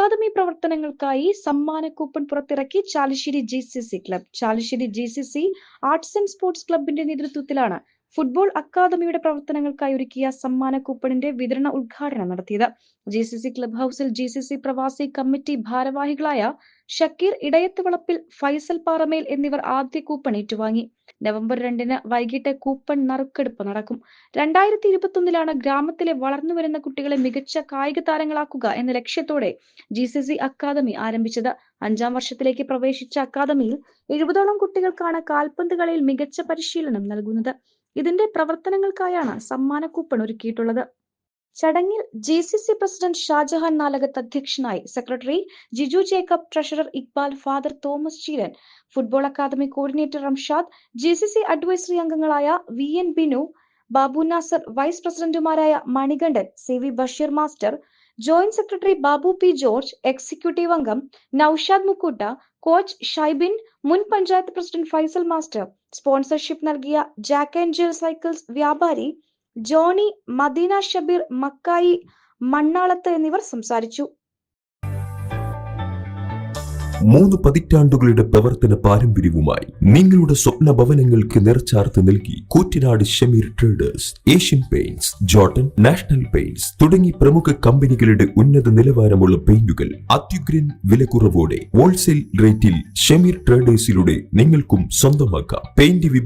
Academy പ്രവർത്തനങ്ങൾക്കായി സമ്മാന coupon പുറത്തിറക്കി Chalissery G C C club Chalissery G C C arts and sports ക്ലബിന്റെ നേതൃത്വത്തിലാണ് ഫുട്ബോൾ അക്കാദമിയുടെ പ്രവർത്തനങ്ങൾക്കായി ഒരുക്കിയ സമ്മാന കൂപ്പണിന്റെ വിതരണ ഉദ്ഘാടനം നടത്തിയത്. ജി സി സി ക്ലബ് ഹൌസിൽ ജി സി സി പ്രവാസി കമ്മിറ്റി ഭാരവാഹികളായ ഷക്കീർ ഇടയത്ത് വളപ്പിൽ ഫൈസൽ പാറമേൽ എന്നിവർ ആദ്യ കൂപ്പൺ ഏറ്റുവാങ്ങി. നവംബർ രണ്ടിന് വൈകിട്ട് കൂപ്പൺ നറുക്കെടുപ്പ് നടക്കും. രണ്ടായിരത്തി ഇരുപത്തൊന്നിലാണ് ഗ്രാമത്തിലെ വളർന്നു വരുന്ന കുട്ടികളെ മികച്ച കായിക താരങ്ങളാക്കുക എന്ന ലക്ഷ്യത്തോടെ ജി സി സി അക്കാദമി ആരംഭിച്ചത്. അഞ്ചാം വർഷത്തിലേക്ക് പ്രവേശിച്ച അക്കാദമിയിൽ എഴുപതോളം കുട്ടികൾക്കാണ് കാൽപന്ത് കളിയിൽ മികച്ച പരിശീലനം നൽകുന്നത്. ഇതിന്റെ പ്രവർത്തനങ്ങൾക്കായാണ് സമ്മാന കൂപ്പൺ ഒരുക്കിയിട്ടുള്ളത്. ചടങ്ങിൽ G C C president Shajahan Nalakath അധ്യക്ഷനായി secretary Jiju Jacob treasurer Iqbal father Thomas Cheeran football academy coordinator Ramshad G C C advisory അംഗങ്ങളായ V N Binu Babu Nasar vice പ്രസിഡന്റുമാരായ Manikandan C V Basheer master joint secretary Babu P George executive അംഗം Noushad Mukkoota coach Shybin മുൻ panchayat president Faisal master sponsorship നൽകിയ Jack and Jill cycles വ്യാപാരി Johnny Madina Shabeer മക്കായി Mannalath എന്നിവർ സംസാരിച്ചു. മൂന്ന് പതിറ്റാണ്ടുകളുടെ പ്രവർത്തന പാരമ്പര്യവുമായി നിങ്ങളുടെ സ്വപ്ന ഭവനങ്ങൾക്ക് നിറച്ചാർത്ത് നൽകി Koottanad Shameer traders Asian paints Jotun national paints തുടങ്ങി പ്രമുഖ കമ്പനികളുടെ ഉന്നത നിലവാരമുള്ള പെയിന്റുകൾ അത്യുഗ്രൻ വിലക്കുറവോടെ ഹോൾസെയിൽ റേറ്റിൽ ഷമീർ ട്രേഡേഴ്സിലൂടെ നിങ്ങൾക്കും സ്വന്തമാക്കാം. പെയിന്റ്